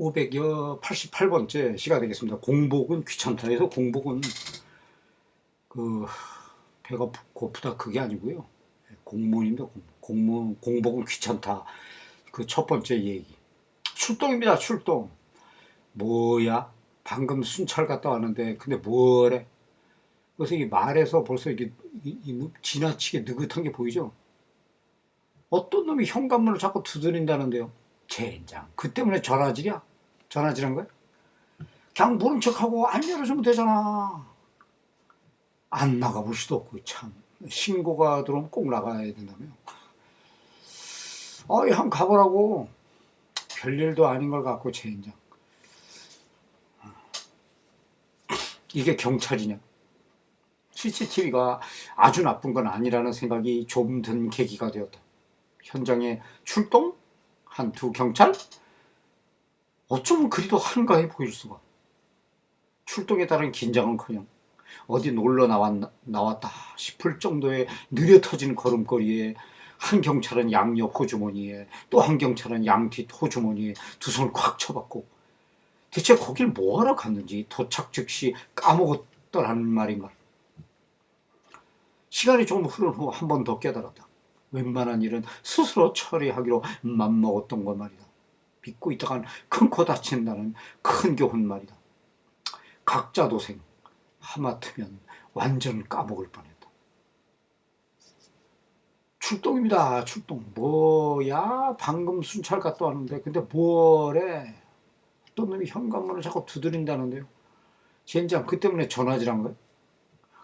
588번째 시가 되겠습니다. 공복은 귀찮다 해서 공복은 그 배가 부- 고프다 그게 아니고요. 공무원입니다. 공- 공무 공복은 귀찮다. 그 첫 번째 얘기. 출동입니다. 출동. 뭐야? 방금 순찰 갔다 왔는데 근데 뭐래? 그래서 이 말에서 벌써 이게 지나치게 느긋한 게 보이죠? 어떤 놈이 현관문을 자꾸 두드린다는데요. 젠장. 그 때문에 전화질이야? 전화질한 거야? 그냥 모른 척하고 안 열어주면 되잖아. 안 나가볼 수도 없고 참. 신고가 들어오면 꼭 나가야 된다며. 어이 한 가보라고. 별일도 아닌 걸 갖고 젠장. 이게 경찰이냐? CCTV가 아주 나쁜 건 아니라는 생각이 좀 든 계기가 되었다. 현장에 출동? 한 두 경찰? 어쩌면 그리도 한가해 보일 수가. 출동에 따른 긴장은커녕 어디 놀러 나왔나, 나왔다 싶을 정도의 느려 터진 걸음걸이에 한 경찰은 양옆 호주머니에 또 한 경찰은 양뒷 호주머니에 두 손을 꽉 쳐박고 대체 거길 뭐하러 갔는지 도착 즉시 까먹었더라는 말인가. 시간이 조금 흐른 후 한 번 더 깨달았다. 웬만한 일은 스스로 처리하기로 맘먹었던 것 말이다. 믿고 있다간 큰 코 다친다는 큰 교훈 말이다. 각자 도생 하마터면 완전 까먹을 뻔했다. 출동입니다. 출동. 뭐야? 방금 순찰 갔다 왔는데 근데 뭐래? 어떤 놈이 현관문을 자꾸 두드린다는데요. 젠장 그 때문에 전화질한 거야?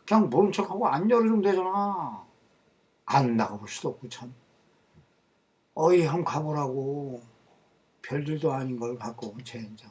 그냥 모른 척하고 안 열어주면 되잖아. 안 나가볼 수도 없고 참. 어이 한번 가보라고. 별일도 아닌 걸 갖고 젠장.